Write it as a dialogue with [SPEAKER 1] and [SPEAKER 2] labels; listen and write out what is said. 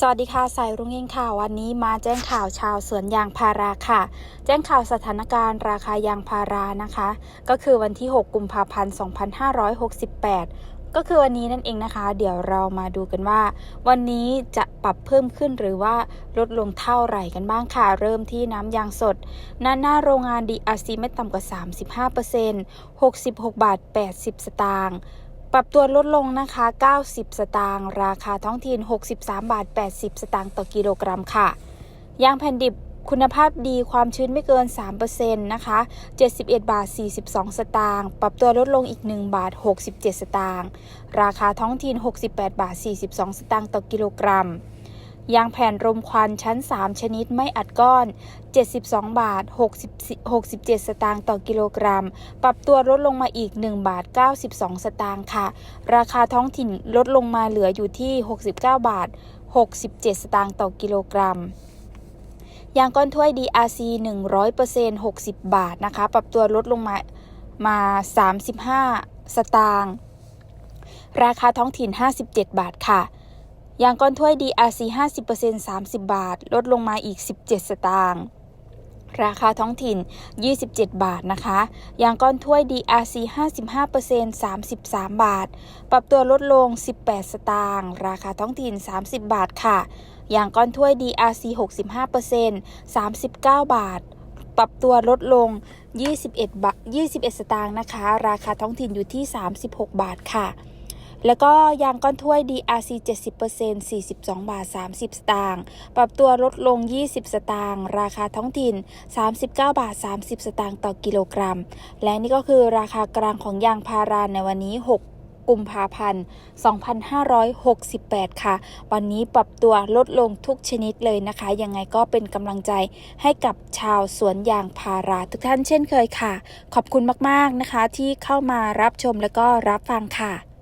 [SPEAKER 1] สวัสดีค่ะสายรุ่งเองค่ะวันนี้มาแจ้งข่าวชาวสวนยางพาราค่ะ แจ้งข่าวสถานการณ์ราคายางพารานะคะ ก็คือวันที่ 6 กุมภาพันธ์ 2568 ก็คือวันนี้นั่นเองนะคะ เดี๋ยวเรามาดูกันว่า วันนี้จะปรับเพิ่มขึ้นหรือว่าลดลงเท่าไหร่กันบ้างค่ะ เริ่มที่น้ำยางสดหน้าหน้าโรงงาน DRC ไม่ต่ำกว่า 35% 66 บาท 80 สตางค์ ปรับตัวลดลงนะคะ 90 สตางค์ราคาท้องถิ่น 63 บาท 80 สตางค์ต่อกิโลกรัมค่ะ ยางแผ่นดิบคุณภาพดีความชื้นไม่เกิน 3%นะคะ 71 บาท 42 สตางค์ ปรับตัวลดลงอีก 1 บาท 67 สตางค์ ราคาท้องถิ่น 68 บาท 42 สตางค์ต่อกิโลกรัม ยางแผ่นรมควันชั้น 3 ชนิดไม่อัดก้อน 72 บาท 60 67 สตางค์ต่อกิโลกรัม ปรับตัวลดลงมาอีก 1 บาท 92 สตางค์ค่ะ ราคาท้องถิ่นลดลงมาเหลืออยู่ที่ 69 บาท 67 สตางค์ต่อกิโลกรัมยางก้อนถ้วย DRC 100% 60 บาทนะคะ ปรับตัวลดลงมามา 35 สตางค์ ราคาท้องถิ่น 57 บาทค่ะ ยางก้อนถ้วย DRC 50% 30 บาท ลดลงมาอีก 17 สตางค์ราคาท้องถิ่น 27 บาทนะคะ ยางก้อนถ้วย DRC 55% 33 บาท ปรับตัวลดลง 18 สตางค์ ราคาท้องถิ่น 30 บาทค่ะ ยางก้อนถ้วย DRC 65% 39 บาท ปรับตัวลดลง 21 บาท 21 สตางค์นะคะ ราคาท้องถิ่นอยู่ที่ 36 บาทค่ะ แล้วก็ยางก้อนถ้วย DRC 70% 42 บาท 30 สตางค์ ปรับตัวลดลง 20 สตางค์ ราคาท้องถิ่น 39 บาท 30 สตางค์ต่อกิโลกรัม และนี่ก็คือราคากลางของยางพาราในวันนี้ 6กุมภาพันธ์ 2568 ค่ะ วันนี้ปรับตัวลดลงทุกชนิดเลยนะคะ ยังไงก็เป็นกำลังใจให้กับชาวสวนยางพาราทุกท่านเช่นเคยค่ะ ขอบคุณมาก ๆ นะคะที่เข้ามารับชมแล้วก็รับฟังค่ะ